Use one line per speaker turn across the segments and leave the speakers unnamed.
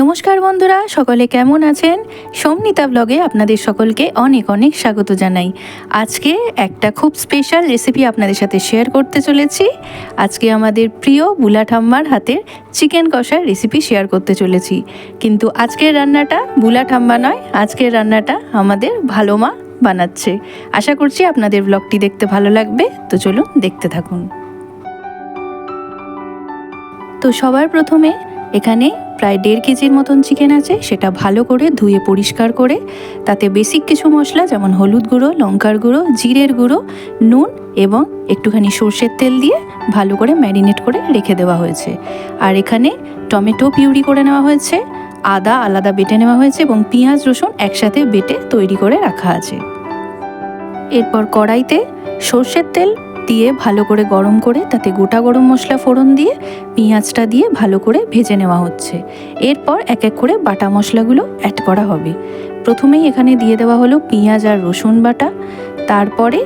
নমস্কার বন্ধুরা, সকলে কেমন আছেন? সোমনিতা ব্লগে আপনাদের সকলকে অনেক অনেক স্বাগত জানাই। আজকে একটা খুব স্পেশাল রেসিপি আপনাদের সাথে শেয়ার করতে চলেছি। আজকে আমাদের প্রিয় বুলা ঠাম্মার হাতের চিকেন কষার রেসিপি শেয়ার করতে চলেছি। কিন্তু আজকের রান্নাটা বুলা ঠাম্মা নয়, আজকের রান্নাটা আমাদের ভালো মা বানাচ্ছে। আশা করছি আপনাদের ব্লগটি দেখতে ভালো লাগবে, তো চলুন দেখতে থাকুন। তো সবার প্রথমে এখানে প্রায় দেড় কেজির মতন চিকেন আছে, সেটা ভালো করে ধুয়ে পরিষ্কার করে, তাতে বেসিক কিছু মশলা যেমন হলুদ গুঁড়ো, লঙ্কার গুঁড়ো, জিরের গুঁড়ো, নুন এবং একটুখানি সর্ষের তেল দিয়ে ভালো করে ম্যারিনেট করে রেখে দেওয়া হয়েছে। আর এখানে টমেটো পিউরি করে নেওয়া হয়েছে, আদা আলাদা বেটে নেওয়া হয়েছে এবং পেঁয়াজ, রসুন একসাথে বেটে তৈরি করে রাখা আছে। এরপর কড়াইতে সর্ষের তেল দিয়ে ভালো করে গরম করে তাতে গোটা গরম মশলা ফোড়ন দিয়ে, পেঁয়াজটা দিয়ে ভালো করে ভেজে নেওয়া হচ্ছে। এরপর এক এক করে বাটা মশলাগুলো অ্যাড করা হবে। প্রথমেই এখানে দিয়ে দেওয়া হলো পেঁয়াজ আর রসুন বাটা। তারপরে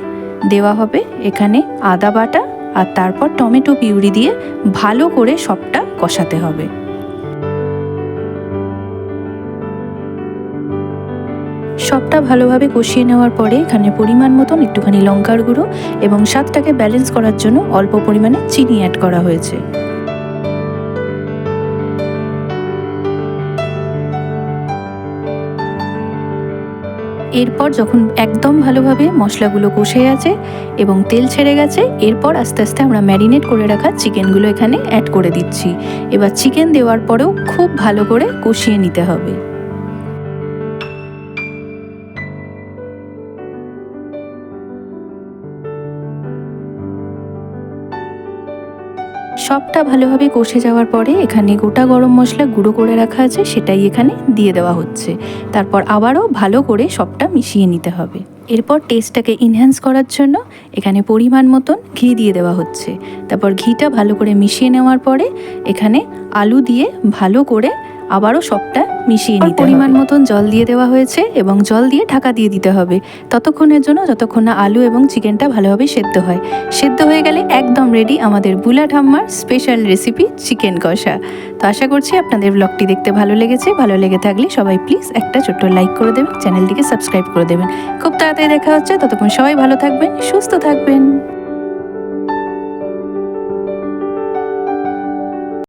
দেওয়া হবে এখানে আদা বাটা আর তারপর টমেটো পিউরি দিয়ে ভালো করে সবটা কষাতে হবে। সবটা ভালোভাবে কষিয়ে নেওয়ার পরে এখানে পরিমাণ মতন একটুখানি লঙ্কার গুঁড়ো এবং স্বাদটাকে ব্যালেন্স করার জন্য অল্প পরিমাণে চিনি অ্যাড করা হয়েছে। এরপর যখন একদম ভালোভাবে মশলাগুলো কষে গেছে এবং তেল ছেড়ে গেছে, এরপর আস্তে আস্তে আমরা ম্যারিনেট করে রাখা চিকেনগুলো এখানে অ্যাড করে দিচ্ছি। এবার চিকেন দেওয়ার পরেও খুব ভালো করে কষিয়ে নিতে হবে। সবটা ভালোভাবে কষে যাওয়ার পরে এখানে গোটা গরম মশলা গুঁড়ো করে রাখা আছে, সেটাই এখানে দিয়ে দেওয়া হচ্ছে। তারপর আবারও ভালো করে সবটা মিশিয়ে নিতে হবে। এরপর টেস্টটাকে ইনহ্যান্স করার জন্য এখানে পরিমাণ মতন ঘি দিয়ে দেওয়া হচ্ছে। তারপর ঘিটা ভালো করে মিশিয়ে নেওয়ার পরে এখানে আলু দিয়ে ভালো করে আবারও সবটা মিশিয়ে নিতে পরিমাণ মতন জল দিয়ে দেওয়া হয়েছে এবং জল দিয়ে ঢাকা দিয়ে দিতে হবে। ততক্ষণের জন্য যতক্ষণ না আলু এবং চিকেনটা ভালোভাবে সেদ্ধ হয়। সেদ্ধ হয়ে গেলে একদম রেডি আমাদের বুলা ঠাম্মার স্পেশাল রেসিপি চিকেন কষা। তো আশা করছি আপনাদের ব্লগটি দেখতে ভালো লেগেছে। ভালো লেগে থাকলে সবাই প্লিজ একটা ছোট্ট লাইক করে দেবেন চ্যানেলটিকে সাবস্ক্রাইব করে দেবেন। খুব তাড়াতাড়ি দেখা হচ্ছে। ততক্ষণ সবাই ভালো থাকবেন সুস্থ থাকবেন।